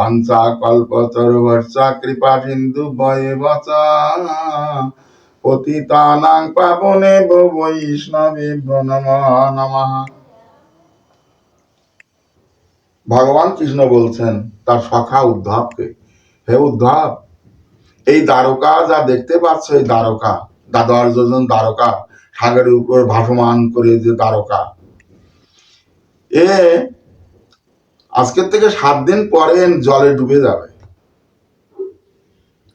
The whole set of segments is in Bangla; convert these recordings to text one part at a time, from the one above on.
পঞ্চা কল্পতরুবর্ষা কৃপা, সিন্ধু বয়ে বচা। পতিতানাং পাবনে বৈষ্ণবে নম নমঃ। ভগবান কৃষ্ণ বলছেন, তার সখা উদ্ধবকে, হে উদ্ধব, এই দ্বারকা যা দেখতে পাচ্ছ, এই দ্বারকা দাদর যোজন দ্বারকা, সাগরের উপর ভাসমান করে যে দ্বারকা, এ আজকের থেকে সাত দিন পরে জলে ডুবে যাবে।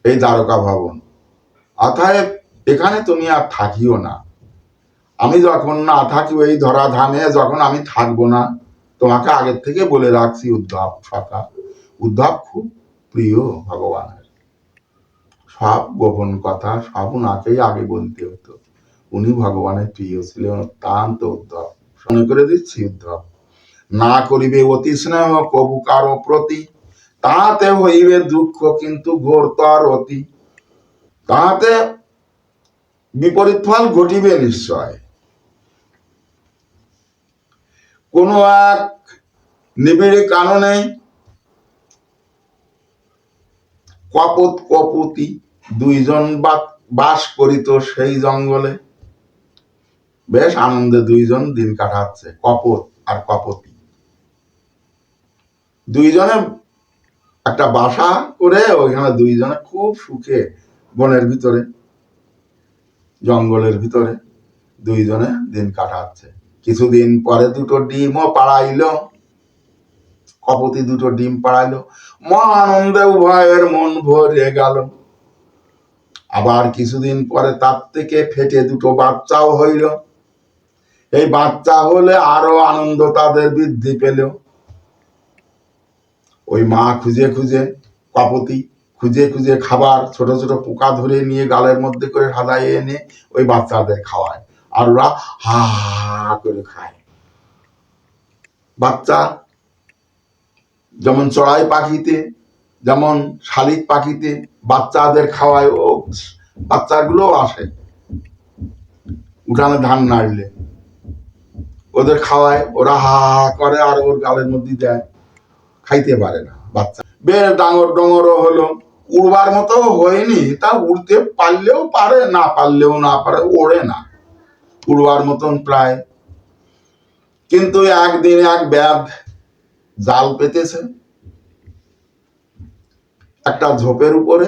এই দ্বারকা ভবন। অতএব এখানে তুমি আর থাকিও না। আমি যখন না থাকি ওই ধরা ধামে যখন আমি থাকব না, তোমাকে আগের থেকে বলে রাখছি, উদ্ধব সখা উদ্ধব খুব প্রিয় ভগবানের। সব গোপন কথা, সব উনাকেই আগে বলতে হতো। উনি ভগবানের প্রিয় ছিলেন অত্যন্ত উদ্ধব। মনে করে দিচ্ছি, উদ্ধব। না করিবে অতি স্নেহ, কবু কারও প্রতি। তাহাতে হইবে দুঃখ, কিন্তু ঘোরতর অতি। তাহাতে বিপরীত ফল ঘটিবে নিশ্চয়। কোন এক নিবিড় কারণে কপত কপতি দুইজন বাস করিত সেই জঙ্গলে। বেশ আনন্দে দুইজন দিন কাটাচ্ছে, কপত আর কপতি। দুইজনে একটা বাসা করে, ওইখানে দুইজনে খুব সুখে বনের ভিতরে, জঙ্গলের ভিতরে দুইজনে দিন কাটাচ্ছে। কিছুদিন পরে দুটো ডিমও পাড়াইলো, কপতি দুটো ডিম পাড়াইলো। মহা আনন্দে উভয়ের মন ভরে গেল। আবার কিছুদিন পরে তার থেকে ফেটে দুটো বাচ্চাও হইল। এই বাচ্চা হলে আরও আনন্দ তাদের বৃদ্ধি পেল। ওই মা খুঁজে খুঁজে কপতি খুঁজে খুঁজে খাবার, ছোট ছোট পোকা ধরে নিয়ে গালের মধ্যে করে সাজাই এনে ওই বাচ্চাদের খাওয়ায়। আর ওরা হা হা করে খায়। বাচ্চা যেমন চড়াই পাখিতে, যেমন শালিক পাখিতে বাচ্চাদের খাওয়ায়, ও বাচ্চাগুলো আসে। উঠানে ধান নাড়লে। ওদের খাওয়ায়, ওরা হা হা করে আর ওর গালের মধ্যে দেয়। খাইতে পারে না বাচ্চা। বেশ ডাঙর ডঙরও হলো। উড়বার মতো হয়নি, তা উড়তে পারলেও পারে, না পারলেও না পারে, ওড়ে না। উড়বার মতন প্রায়। কিন্তু একদিন এক ব্যাধ জাল পেতেছে। একটা ঝোপের উপরে,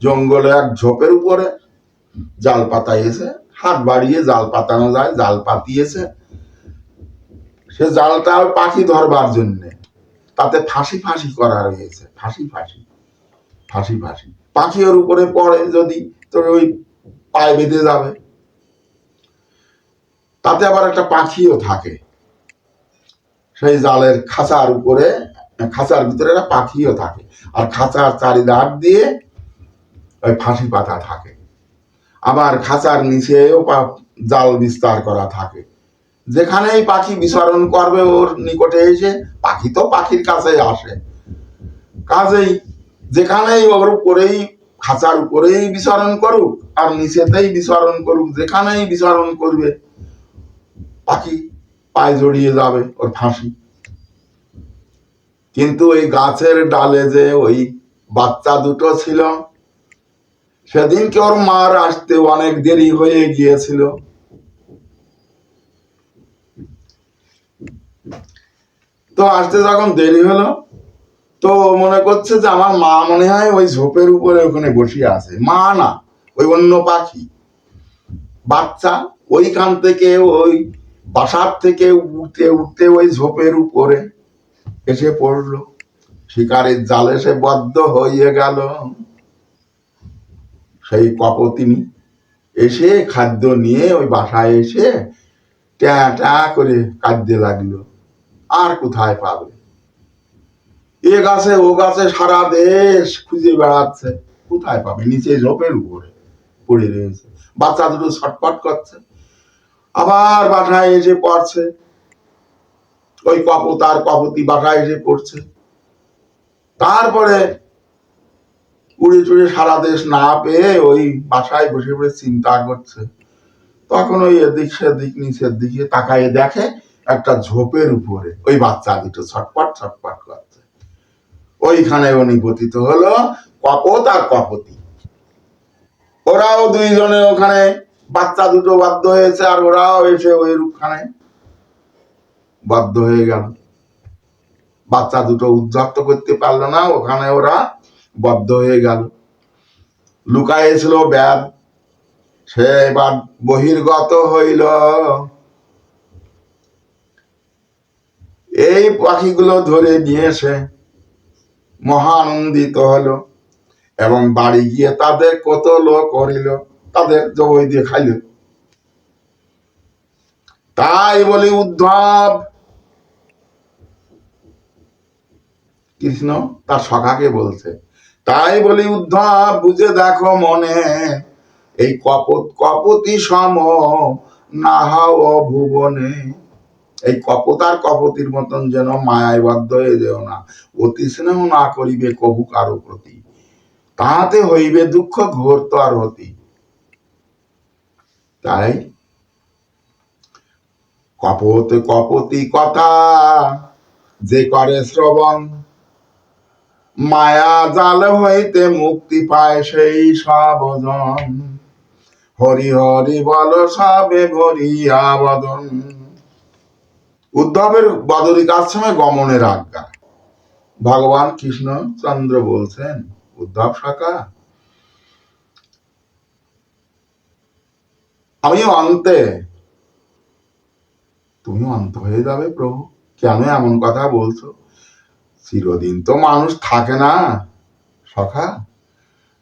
জঙ্গলে এক ঝোপের উপরে জাল পাতাইয়েছে হাত বাড়িয়ে জাল পাতানো যায়, জাল পাতিয়েছে। সে জালটা পাখি ধরবার জন্যে। তাতে ফাঁসি ফাঁসি করা রয়েছে, ফাঁসি ফাঁসি ফাঁসি ফাঁসি। পাখি ওর উপরে পড়ে যদি তোর ওই পায়ে বেঁধে যাবে। তাতে আবার একটা পাখিও থাকে। সেই জালের খাঁচার উপরে, খাঁচার ভিতরে একটা পাখিও থাকে। আর খাঁচার চারিধার দিয়ে ওই ফাঁসি পাতা থাকে। আবার খাঁচার নিচেও জাল বিস্তার করা থাকে। যেখানেই পাখি বিচরণ করবে ওর নিকটে এসে, পাখি তো পাখির কাছে আসে। কাজেই যেখানেই ওর উপরেই, খাঁচার উপরেই বিচরণ করুক, আর নিচেতেই বিচরণ করুক, যেখানেই বিচরণ করবে, পাখি পায়ে জড়িয়ে যাবে ওর ফাঁসি। কিন্তু ওই গাছের ডালে যে ওই বাচ্চা দুটো ছিল, সেদিনকে ওর মার আসতে অনেক দেরি হয়ে গিয়েছিল। তো আসতে যখন দেরি হলো, তো মনে করছে যে আমার মা মনে হয় ওই ঝোপের উপরে ওখানে বসিয়ে আছে। মা না, ওই অন্য পাখি। বাচ্চা, ওইখান থেকে ওই বাসার থেকে উঠতে উঠতে ওই ঝোপের উপরে এসে পড়ল। শিকারের জালে সে বদ্ধ হয়ে গেল। সেই কপতিনি এসে খাদ্য নিয়ে ওই বাসায় এসে ট্যা ট্যা করে কাঁদতে লাগল। আর কোথায় পাবে? এ গাছে, ও গাছে সারা দেশ খুঁজে বেড়াচ্ছে। কোথায় পাবে? নিচে ঝোপের উপরে পড়ে রয়েছে। বাচ্চা দুটো ছটপট করছে। আবার বাসায় এসে পড়ছে। ওই কপত আর কপতি বাসায় এসে পড়ছে। তারপরে উড়ে চুড়ে সারা দেশ না পেয়ে ওই বাসায় বসে বসে চিন্তা করছে। তখন ওই এদিক সেদিক, নিচের দিকে তাকায় দেখে একটা ঝোপের উপরে। ওই বাচ্চা দুটো ছটপট ছটপট করছে। ওইখানে উনি পতিত হলো কপত আর কপতি। ওরাও দুইজনে ওখানে বাচ্চা দুটো বাধ্য হয়েছে আর ওরাও এসে ওই রূপখানে বাধ্য হয়ে গেল। বাচ্চা দুটো উদ্ধার করতে পারল না, ওখানে ওরা বদ্ধ হয়ে গেল। লুকাইছিল ব্যাদ সে এবার বহির্গত হইল। এই পাখিগুলো ধরে নিয়ে এসে মহানন্দিত হলো এবং বাড়ি গিয়ে তাদের কত লোক করিল, তাদের জবই দিয়ে খাইল। তাই বলি উদ্ধব, কৃষ্ণ তার সখাকে বলছে, তাই বলি উদ্ধব, বুঝে দেখো মনে, এই কপত কপতি সম না হাও ভুবনে। এই কপত আর কপতির মতন যেন মায়ায় বাধ্য হয়ে যেও না। অতি স্নেহ না করিবে কবু কারও প্রতি। তাহাতে হইবে দুঃখ, ঘোর তো আর হতি তাই কপত কপতি কথা যে করে শ্রবণ, মায়া জাল হইতে মুক্তি পায় সেই সাবজন। হরি হরি বল সাবে ভরিয়া বদন। উদ্ধবের বদরিক আশ্রমে গমনের আজ্ঞা। ভগবান কৃষ্ণ চন্দ্র বলছেন, উদ্ধব শাখা আমি অন্তে তুমি অন্ত হয়ে যাবে প্রভু। কেন এমন কথা বলছো? চিরদিন তো মানুষ থাকে না, সখা।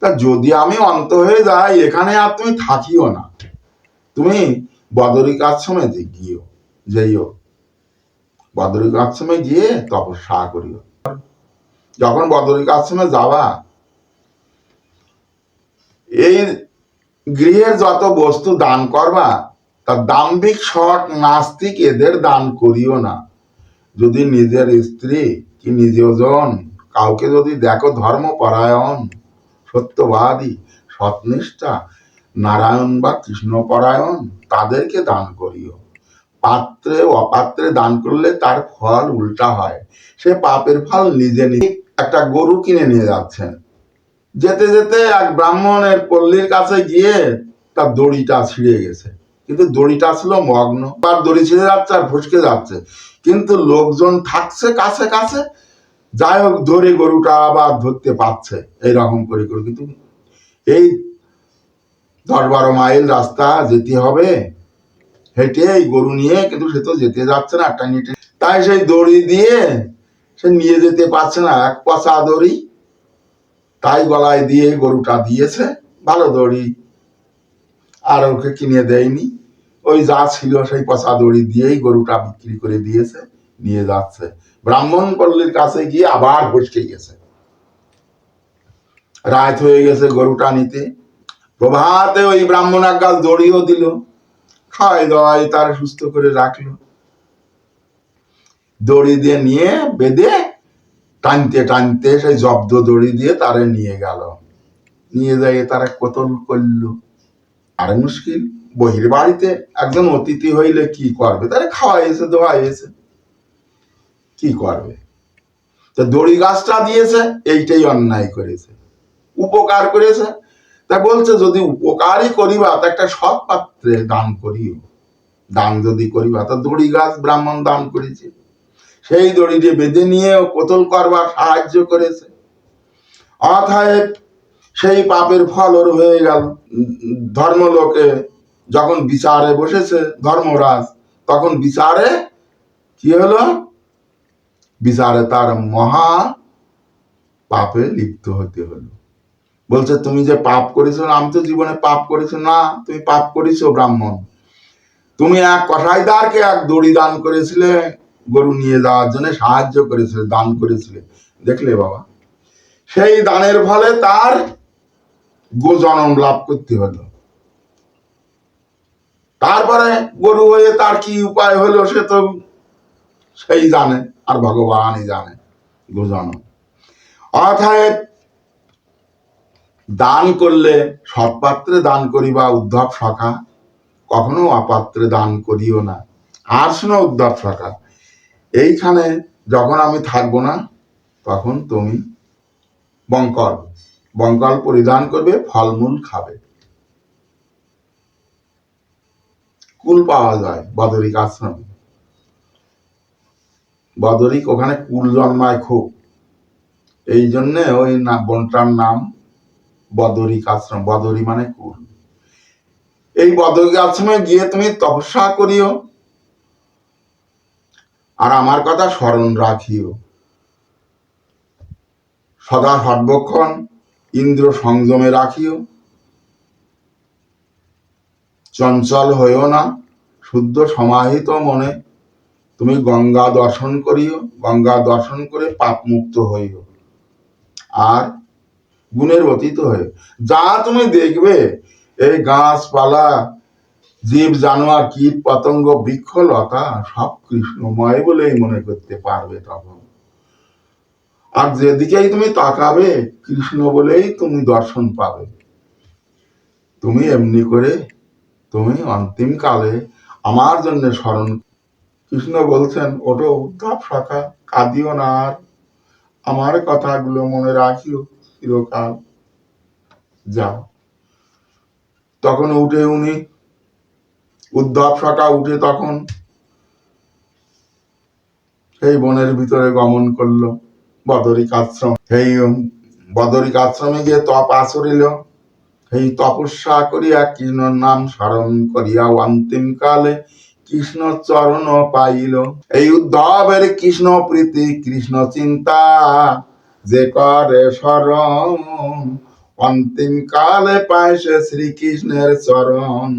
তা যদি আমি অন্ত হয়ে যাই, এখানে আর তুমি থাকিও না। তুমি বদরিক আশ্রমে গিয়েও, যেইও। বদরিক আশ্রমে গিয়ে তপস্যা করিও যখন বদরিক আশ্রমে যাবা এই গৃহের যত বস্তু দান করবা, তা দাম্ভিক শট নাস্তিক এদের দান করিও না। যদি নিজের স্ত্রী কি নিজজন কাউকে যদি দেখো ধর্মপরায়ণ, সত্যবাদী, সৎনিষ্ঠা, নারায়ণ বা কৃষ্ণপরায়ণ, তাদেরকে দান করিও। পাত্রে, অপাত্রে দান করলে তার ফল উল্টা হয়। সে পাপের ফল নিজে নিজে একটা গরু কিনে নিয়ে যাচ্ছেন যেতে যেতে এক ব্রাহ্মণের পল্লীর কাছে গিয়ে তার দড়িটা ছিঁড়ে গেছে। কিন্তু দড়িটা ছিল মগ্ন। আর দড়ি ছিঁড়ে যাচ্ছে আর ফসকে যাচ্ছে। কিন্তু লোকজন থাকছে কাছে কাছে। যাই হোক, ধরে গরুটা আবার ধরতে পারছে। এইরকম করে করে। কিন্তু এই দশ বারো মাইল রাস্তা যেতে হবে। হেঁটে এই গরু নিয়ে, কিন্তু সে তো যেতে যাচ্ছে না একটা নিয়ে তাই সেই দড়ি দিয়ে সে নিয়ে যেতে পারছে না, এক পচা দড়ি। তাই গলায় দিয়ে গরুটা দিয়েছে, ভালো দড়ি। আর ওকে কিনে দেয়নি। ওই যা ছিল সেই পচা দড়ি দিয়েই গরুটা বিক্রি করে দিয়েছে, নিয়ে যাচ্ছে। ব্রাহ্মণ পল্লীর কাছে গিয়ে আবার ফসকে গেছে। রাত হয়ে গেছে গরুটা নিতে। প্রভাতে ওই ব্রাহ্মণ এক গাছ দড়িও দিল। খাওয়াই দাওয়াই তার সুস্থ করে রাখল। দড়ি দিয়ে নিয়ে বেঁধে টানতে টানতে সেই জব্দ দড়ি দিয়ে তারে নিয়ে গেল। নিয়ে যাই তারা কতল করল। আর মুশকিল, বহির বাড়িতে একজন অতিথি হইলে কি করবে? তারা খাওয়াইছে দোয়াইছে কি করবে? তো দড়ি গাছটা দিয়েছে, এইটাই অন্যায় করেছে। উপকার করেছে তা বলছে, যদি উপকারই করিবা, তা একটা সৎ পাত্রে দান করিও। দান যদি করিবা, তা দড়ি গাছ ব্রাহ্মণ দান করেছে। সেই দড়ি দিয়ে বেঁধে নিয়ে কোতল করবার সাহায্য করেছে। অথায় সেই পাপের ফল ওর হয়ে গেল। ধর্মলোকে যখন বিচারে বসেছে ধর্মরাজ, তখন বিচারে কি হলো? বিচারে তার মহা পাপে লিপ্ত হতে হলো। বলছে, তুমি যে পাপ করেছ, আমি তো জীবনে পাপ করেছ না, তুমি পাপ করেছ ব্রাহ্মণ। তুমি এক কসাইদারকে এক দড়ি দান করেছিলে, গরু নিয়ে যাওয়ার জন্য সাহায্য করেছিলে, দান করেছিলে। দেখলে বাবা, সেই দানের ফলে তার গোজনম লাভ করতে হলো। তারপরে গরু হয়ে তার কি উপায় হলো সে তো সেই জানে, আর ভগবানই জানে গোজনম অর্থাৎ দান করলে সৎপাত্রে দান করিবা উদ্ধব সখা, কখনো অপাত্রে দান করিও না। আর শোনো উদ্ধব সখা, এইখানে যখন আমি থাকব না, তখন তুমি বঙ্কল বঙ্কল পরিধান করবে, ফলমূল খাবে। কুল পাওয়া যায়, বদরিক আশ্রমে। বদরিক ওখানে কুল জন্মায় খুব। এই জন্যে ওই বনটার নাম বদরিক আশ্রম বদরি মানে কুল। এই বদরিক আশ্রমে গিয়ে তুমি তপস্যা করিও, আর আমার কথা স্মরণ রাখিও। সদা সর্বক্ষণ ইন্দ্র সংযমে রাখিও। চঞ্চল হইও না, শুদ্ধ সমাহিত মনে তুমি গঙ্গা দর্শন করিও, গঙ্গা দর্শন করে পাপ মুক্ত হইও। আর গুণের অতীত হয়ে। যা তুমি দেখবে, এই গাছপালা, জীব, জানোয়ার, কীট, পতঙ্গ, বৃক্ষ, লতা, সব কৃষ্ণময় বলেই মনে করতে পারবে তখন। আর যেদিকেই তুমি তাকাবে, কৃষ্ণ বলেই তুমি দর্শন পাবে। তুমি এমনি করে, তুমি অন্তিম কালে আমার জন্য স্মরণ কৃষ্ণ বলছেন ওটো উত্তাপ শাখা কাঁদিও না আর। আমার কথাগুলো মনে রাখিও। চিরকাল যাও। তখন উঠে উনি উদ্ধব শাখা উঠে তখন সেই বনের ভিতরে গমন করল, বদরিক আশ্রম। সেই বদরিক আশ্রমে গিয়ে তপ আচরিল। সেই তপস্যা করিয়া কৃষ্ণর নাম স্মরণ করিয়া অন্তিম কালে কৃষ্ণ চরণ পাইল। এই উদ্ধবের কৃষ্ণ প্রীতি, কৃষ্ণ চিন্তা যে করে স্মরণ অন্তিম কালে সে শ্রীকৃষ্ণের চরণ।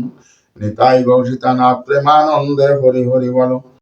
নিতাই গৌসিতা না প্রেমানন্দে হরি হরি বলো।